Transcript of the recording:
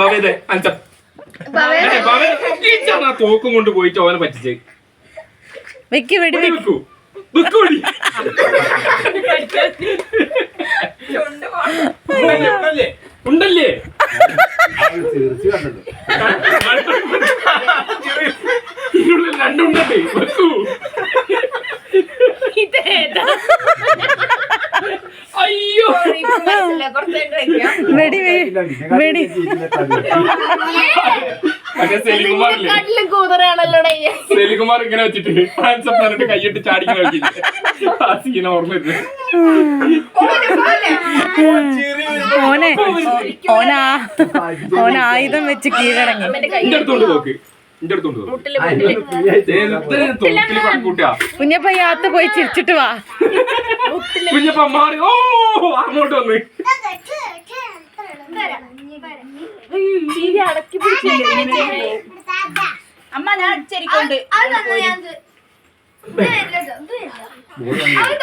ഭവേദേ അഞ്ച ടീച്ചർ ആ തോക്കും കൊണ്ട് പോയിട്ട് അവനെ പറ്റിച്ചേ വെക്ക് വെടി വെക്ക് വെക്കൂ വെക്കൂ ഉണ്ടല്ലേ? രണ്ടുണ്ടല്ലേ വെക്കൂ അയ്യോ വെടി വെടി സെലികുമാർ ഇങ്ങനെ വെച്ചിട്ട് ഹാൻഡ്സ് അപ്പ് പറഞ്ഞിട്ട് കൈയിട്ട് ചാടി നോക്കി ആ സീന ഓർമ്മ ഓനെ ഓനാ ഓന ആയുധം വെച്ച് കീഴടങ്ങി. എന്റെ അടുത്തോണ്ട് നോക്ക് കുഞ്ഞപ്പ യാത്ര പോയി ചിരിച്ചിട്ട് വാ. കുഞ്ഞപ്പ മാറി. ഓ അങ്ങോട്ട് വന്ന്. അമ്മ ഞാൻ അടിച്ചരിക്കൊണ്ട് അത്